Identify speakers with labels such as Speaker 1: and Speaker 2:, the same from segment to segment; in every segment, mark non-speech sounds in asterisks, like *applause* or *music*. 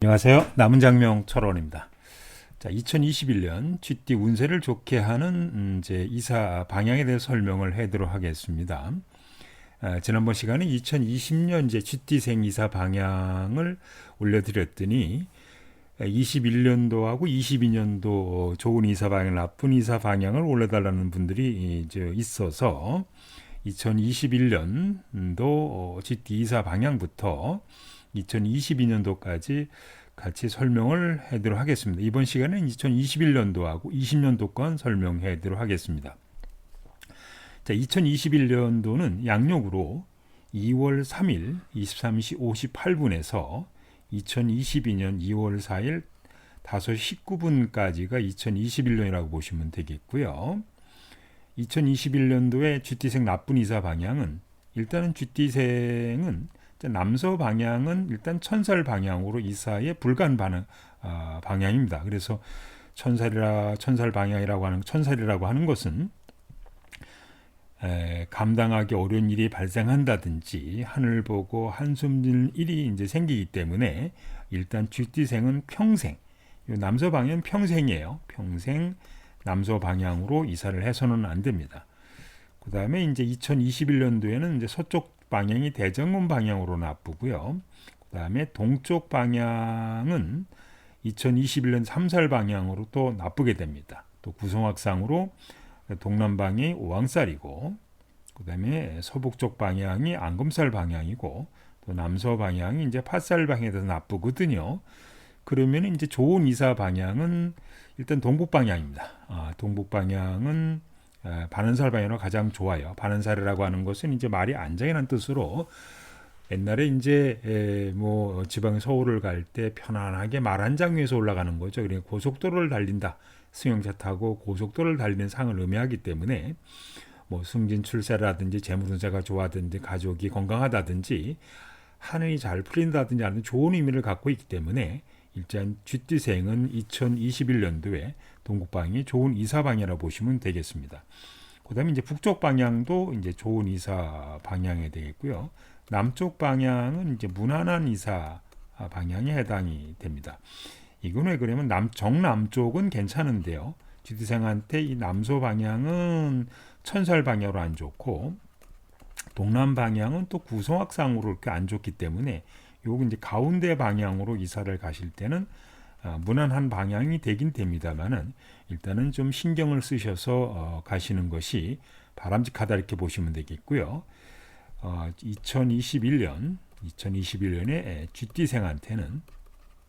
Speaker 1: 안녕하세요. 남은 장명 철원입니다. 자, 2021년 GT 운세를 좋게 하는 음, 이제 이사 방향에 대해서 설명을 해드리도록 하겠습니다. 아, 지난번 시간에 2020년 이제 GT생 이사 방향을 올려드렸더니 21년도하고 22년도 좋은 이사 방향, 나쁜 이사 방향을 올려달라는 분들이 이제 있어서 2021년도 GT 이사 방향부터 2022년도까지 같이 설명을 해드리도록 하겠습니다. 이번 시간은 2021년도하고 20년도 건 설명해 드리도록 하겠습니다. 자, 2021년도는 양력으로 2월 3일 23시 58분에서 2022년 2월 4일 5시 19분까지가 2021년이라고 보시면 되겠고요. 2021년도에 GT생 나쁜 이사 방향은 일단은 GT생은 남서 방향은 일단 천살 방향으로 이사의 불간 반응 아, 방향입니다. 그래서 천살이라 천살 방향이라고 하는 천살이라고 하는 것은 에, 감당하기 어려운 일이 발생한다든지 하늘 보고 한숨 질 일이 이제 생기기 때문에 일단 쥐띠생은 평생 남서 방향은 평생이에요. 평생 남서 방향으로 이사를 해서는 안 됩니다. 그 다음에 이제 2021년도에는 이제 서쪽 방향이 대정문 방향으로 나쁘고요. 그 다음에 동쪽 방향은 2021년 3살 방향으로 또 나쁘게 됩니다. 또 구성학상으로 동남방이 오왕살이고 그 다음에 서북쪽 방향이 앙금살 방향이고 또 남서 방향이 이제 팥살 방향에서 나쁘거든요. 그러면 이제 좋은 이사 방향은 일단 동북 방향입니다. 아, 동북 방향은 반은살 방향으로 가장 좋아요. 반은살이라고 하는 것은 이제 말이 안정이라는 뜻으로 옛날에 이제 뭐 지방 서울을 갈 때 편안하게 말 한 장 위에서 올라가는 거죠. 그러니까 고속도로를 달린다. 승용차 타고 고속도로를 달리는 상을 의미하기 때문에 뭐 승진 출세라든지 재물 운세가 좋아든지 가족이 건강하다든지 하늘이 잘 풀린다든지 하는 좋은 의미를 갖고 있기 때문에 일단 쥐띠생은 2021년도에 동국방이 좋은 이사 방향이라고 보시면 되겠습니다. 그 다음에 이제 북쪽 방향도 이제 좋은 이사 방향이 되겠고요. 남쪽 방향은 이제 무난한 이사 방향에 해당이 됩니다. 이건 왜 그러면 남 정남쪽은 괜찮은데요. 쥐띠생한테 이 남서 방향은 천살 방향으로 안 좋고 동남 방향은 또 구성학상으로 이렇게 안 좋기 때문에 요거 이제 가운데 방향으로 이사를 가실 때는 아, 무난한 방향이 되긴 됩니다만은 일단은 좀 신경을 쓰셔서 어, 가시는 것이 바람직하다 이렇게 보시면 되겠고요. 어, 2021년 2021년에 GT생한테는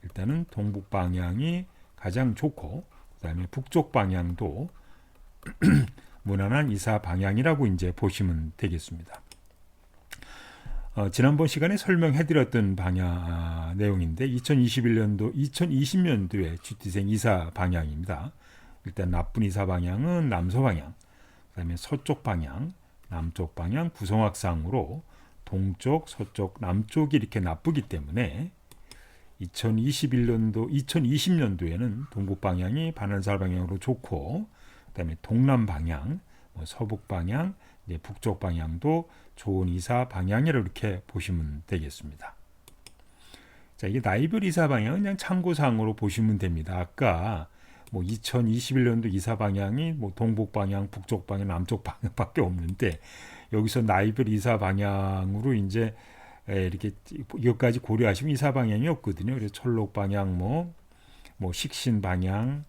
Speaker 1: 일단은 동북 방향이 가장 좋고 그다음에 북쪽 방향도 *clears throat* 무난한 이사 방향이라고 이제 보시면 되겠습니다. 어, 지난번 시간에 설명해드렸던 방향 아, 내용인데 2021년도 2020년도에 GT생 이사 방향입니다. 일단 나쁜 이사 방향은 남서 방향, 그다음에 서쪽 방향, 남쪽 방향 구성학상으로 동쪽, 서쪽, 남쪽이 이렇게 나쁘기 때문에 2021년도, 2020년도에는 동북 방향이 반환살 방향으로 좋고, 그다음에 동남 방향, 뭐 서북 방향, 네, 북쪽 방향도 좋은 이사 방향이라고 이렇게 보시면 되겠습니다. 자, 이게 나이별 이사 방향은 그냥 참고사항으로 보시면 됩니다. 아까 뭐 2021년도 이사 방향이 뭐 동북 방향, 북쪽 방향, 남쪽 방향밖에 없는데 여기서 나이별 이사 방향으로 이제 이렇게 이것까지 고려하시면 이사 방향이 없거든요. 그래서 철록 방향 뭐, 뭐 식신 방향,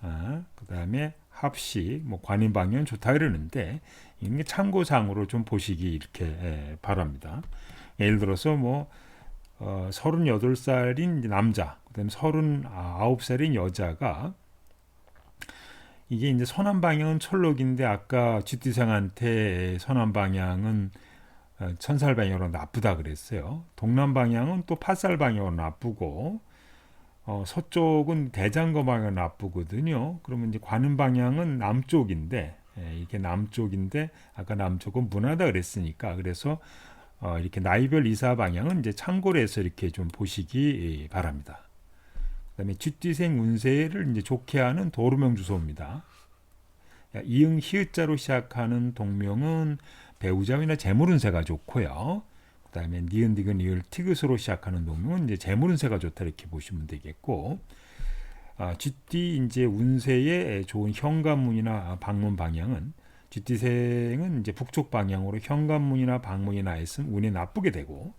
Speaker 1: 아, 그 다음에 합시, 뭐 관인 방향 좋다 이러는데 이게 참고상으로 좀 보시기 이렇게 예, 바랍니다. 예를 들어서 뭐 어, 38살인 남자, 그다음에 39살인 여자가 이게 이제 선한 방향은 철록인데 아까 쥐띠상한테 선한 방향은 어, 천살 방향으로 나쁘다 그랬어요. 동남 방향은 또 팥살 방향으로 나쁘고 어, 서쪽은 대장거 방향 나쁘거든요. 그러면 이제 관음 방향은 남쪽인데 예, 이게 남쪽인데 아까 남쪽은 문화다 그랬으니까 그래서 어, 이렇게 나이별 이사 방향은 이제 참고로 해서 이렇게 좀 보시기 바랍니다. 그다음에 쥐띠생 운세를 이제 좋게 하는 도루명 주소입니다. 이응 히읗자로 시작하는 동명은 배우자이나 재물 운세가 좋고요. 그다음에 니은 디귿 리을 티귿으로 시작하는 동명은 이제 재물운세가 좋다 이렇게 보시면 되겠고 아, 쥐띠 이제 운세에 좋은 현관문이나 방문 방향은 쥐띠생은 이제 북쪽 방향으로 현관문이나 방문이나 했으면 운이 나쁘게 되고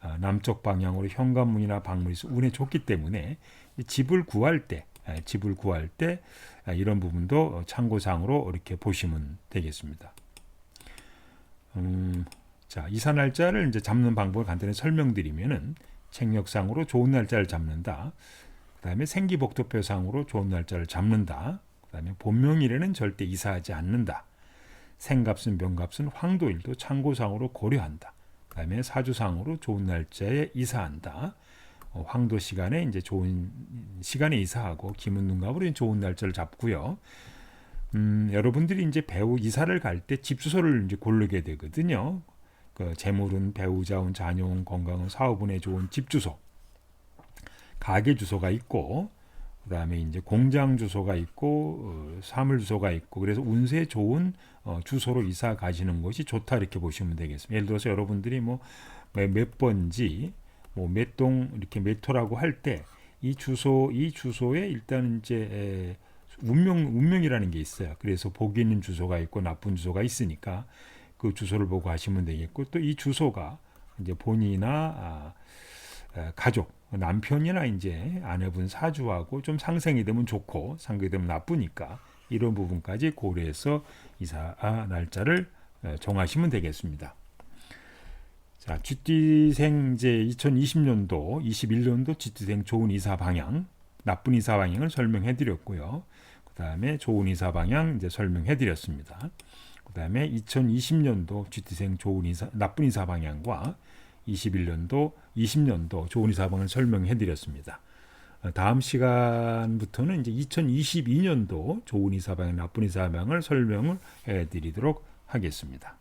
Speaker 1: 아, 남쪽 방향으로 현관문이나 방문이 있으면 운에 좋기 때문에 이 집을 구할 때 아, 집을 구할 때 아, 이런 부분도 참고사항으로 이렇게 보시면 되겠습니다. 음, 자 이사 날짜를 이제 잡는 방법을 간단히 설명드리면은 책력상으로 좋은 날짜를 잡는다. 그다음에 생기복도표상으로 좋은 날짜를 잡는다. 그다음에 본명일에는 절대 이사하지 않는다. 생값은 병값은 황도일도 참고상으로 고려한다. 그다음에 사주상으로 좋은 날짜에 이사한다. 어, 황도 시간에 이제 좋은 시간에 이사하고 기문눈갑으로 좋은 날짜를 잡고요. 음, 여러분들이 이제 배우 이사를 갈 때 집 주소를 이제 고르게 되거든요. 그 재물은 배우자운 자녀운 건강은 사업운에 좋은 집 주소, 가게 주소가 있고 그다음에 이제 공장 주소가 있고 어, 사물 주소가 있고 그래서 운세 좋은 어, 주소로 이사 가시는 것이 좋다 이렇게 보시면 되겠습니다. 예를 들어서 여러분들이 뭐 몇 번지 뭐 몇 동 이렇게 몇 호라고 할 때 이 주소 이 주소에 일단 이제 에, 운명 운명이라는 게 있어요. 그래서 복이 있는 주소가 있고 나쁜 주소가 있으니까 그 주소를 보고 하시면 되겠고 또 이 주소가 이제 본인이나 아, 아, 가족 남편이나 이제 아내분 사주하고 좀 상생이 되면 좋고 상극이 되면 나쁘니까 이런 부분까지 고려해서 이사 아, 날짜를 어, 정하시면 되겠습니다. 자, 쥐띠생 이제 2020년도, 21년도 쥐띠생 좋은 이사 방향, 나쁜 이사 방향을 설명해 드렸고요. 그 다음에 좋은 이사 방향 이제 설명해 드렸습니다. 그다음에 2020년도 쥐띠생 좋은 이사 나쁜 이사 방향과 21년도 20년도 좋은 이사 방향을 설명해 드렸습니다. 어, 다음 시간부터는 이제 2022년도 좋은 이사 방향 나쁜 이사 방향을 설명을 해 드리도록 하겠습니다.